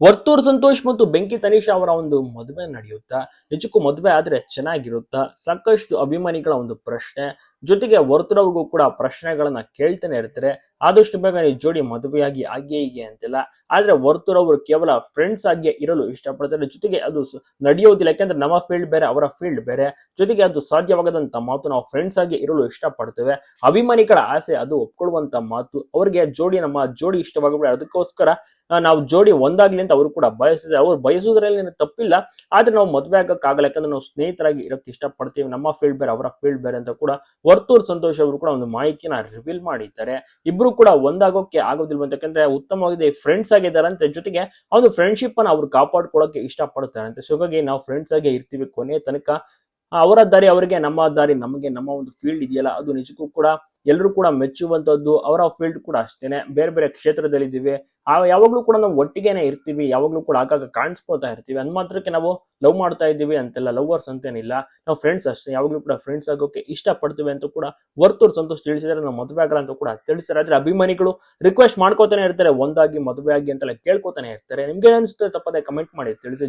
ವರ್ತೂರ್ ಸಂತೋಷ್ ಮತ್ತು ಬೆಂಕಿ ತನಿಷಾ ಅವರ ಒಂದು ಮದುವೆ ನಡೆಯುತ್ತಾ? ನಿಜಕ್ಕೂ ಮದುವೆ ಆದ್ರೆ ಚೆನ್ನಾಗಿರುತ್ತಾ? ಸಾಕಷ್ಟು ಅಭಿಮಾನಿಗಳ ಒಂದು ಪ್ರಶ್ನೆ. ಜೊತೆಗೆ ವರ್ತೂರ್ ಕೂಡ ಪ್ರಶ್ನೆಗಳನ್ನ ಕೇಳ್ತಾನೆ ಇರ್ತಾರೆ. ಆದಷ್ಟು ಬೇಗ ನೀವು ಜೋಡಿ ಮದುವೆಯಾಗಿ ಹಾಗೆ ಹೀಗೆ ಅಂತಿಲ್ಲ. ಆದ್ರೆ ವರ್ತೂರ್ ಅವರು ಕೇವಲ ಫ್ರೆಂಡ್ಸ್ ಆಗಿ ಇರಲು ಇಷ್ಟಪಡ್ತಾರೆ. ಜೊತೆಗೆ ಅದು ನಡೆಯೋದಿಲ್ಲ. ಯಾಕಂದ್ರೆ ನಮ್ಮ ಫೀಲ್ಡ್ ಬೇರೆ, ಅವರ ಫೀಲ್ಡ್ ಬೇರೆ. ಜೊತೆಗೆ ಅದು ಸಾಧ್ಯವಾಗದಂತ ಮಾತು ನಾವು ಫ್ರೆಂಡ್ಸ್ ಆಗಿ ಇರಲು ಇಷ್ಟಪಡ್ತೇವೆ. ಅಭಿಮಾನಿಗಳ ಆಸೆ ಅದು ಒಪ್ಕೊಳ್ಳುವಂತ ಮಾತು. ಅವರಿಗೆ ಜೋಡಿ ನಮ್ಮ ಜೋಡಿ ಇಷ್ಟವಾಗಬೇಡ ಅದಕ್ಕೋಸ್ಕರ ನಾವು ಜೋಡಿ ಒಂದಾಗ್ಲಿ ಅಂತ ಅವರು ಕೂಡ ಬಯಸಿದ್ರೆ ಅವ್ರು ಬಯಸುವುದರಲ್ಲಿ ತಪ್ಪಿಲ್ಲ. ಆದ್ರೆ ನಾವು ಮದುವೆ ಆಗಕ್ಕಾಗಲ್ಲ. ಯಾಕಂದ್ರೆ ನಾವು ಸ್ನೇಹಿತರಾಗಿ ಇರಕ್ಕೆ ಇಷ್ಟಪಡ್ತೀವಿ. ನಮ್ಮ ಫೀಲ್ಡ್ ಬೇರೆ, ಅವರ ಫೀಲ್ಡ್ ಬೇರೆ ಅಂತ ಕೂಡ ವರ್ತೂರ್ ಸಂತೋಷ್ ಅವರು ಕೂಡ ಒಂದು ಮಾಹಿತಿಯನ್ನ ರಿವೀಲ್ ಮಾಡಿದ್ದಾರೆ. ಇಬ್ರು ಕೂಡ ಒಂದಾಗೋಕೆ ಆಗೋದಿಲ್ಲ ಯಾಕಂದ್ರೆ ಉತ್ತಮವಾಗಿದೆ ಫ್ರೆಂಡ್ಸ್ ಆಗಿದ್ದಾರಂತೆ ಜೊತೆಗೆ ಅವನು ಫ್ರೆಂಡ್ಶಿಪ್ ಅನ್ನ ಅವ್ರು ಕಾಪಾಡ್ಕೊಳ್ಳೋಕೆ ಇಷ್ಟಪಡ್ತಾರಂತೆ. ಸೊ ಹಾಗಾಗಿ ನಾವು ಫ್ರೆಂಡ್ಸ್ ಆಗಿ ಇರ್ತೀವಿ ಕೊನೆ ತನಕ. ಅವರ ದಾರಿ ಅವರಿಗೆ, ನಮ್ಮ ದಾರಿ ನಮಗೆ, ನಮ್ಮ ಒಂದು ಫೀಲ್ಡ್ ಇದೆಯಲ್ಲ, ಅದು ನಿಜಕ್ಕೂ ಕೂಡ ಎಲ್ಲರೂ ಕೂಡ ಮೆಚ್ಚುವಂಥದ್ದು ಅವರ ಫೀಲ್ಡ್ ಕೂಡ ಅಷ್ಟೇನೆ. ಬೇರೆ ಬೇರೆ ಕ್ಷೇತ್ರದಲ್ಲಿ ಇದ್ದೀವಿ ಆ, ಯಾವಾಗ್ಲೂ ಕೂಡ ನಾವು ಒಟ್ಟಿಗೆನೆ ಇರ್ತೀವಿ. ಯಾವಾಗ್ಲೂ ಕೂಡ ಆಗಾಗ ಕಾಣಿಸ್ಕೋತಾ ಇರ್ತೀವಿ. ಅಂದ್ ಮಾತ್ರಕ್ಕೆ ನಾವು ಲವ್ ಮಾಡ್ತಾ ಇದ್ದೀವಿ ಅಂತೆಲ್ಲ ಲವರ್ಸ್ ಅಂತೇನಿಲ್ಲ. ನಾವು ಫ್ರೆಂಡ್ಸ್ ಅಷ್ಟೇ. ಯಾವಾಗ್ಲೂ ಕೂಡ ಫ್ರೆಂಡ್ಸ್ ಆಗೋಕೆ ಇಷ್ಟಪಡ್ತೀವಿ ಅಂತ ಕೂಡ ವರ್ತೂರ್ ಸಂತೋಷ್ ತಿಳಿಸಿದರೆ ನಾವು ಮದುವೆ ಆಗಲ್ಲ ಅಂತ ಕೂಡ ತಿಳಿಸಿದ್ರೆ ಆದ್ರೆ ಅಭಿಮಾನಿಗಳು ರಿಕ್ವೆಸ್ಟ್ ಮಾಡ್ಕೋತಾನೆ ಇರ್ತಾರೆ. ಒಂದಾಗಿ ಮದುವೆ ಆಗಿ ಅಂತೆಲ್ಲ ಕೇಳ್ಕೊತಾನೆ ಇರ್ತಾರೆ. ನಿಮ್ಗೆ ಅನಿಸುತ್ತೆ? ತಪ್ಪದೆ ಕಮೆಂಟ್ ಮಾಡಿ, ತಿಳಿಸಿ.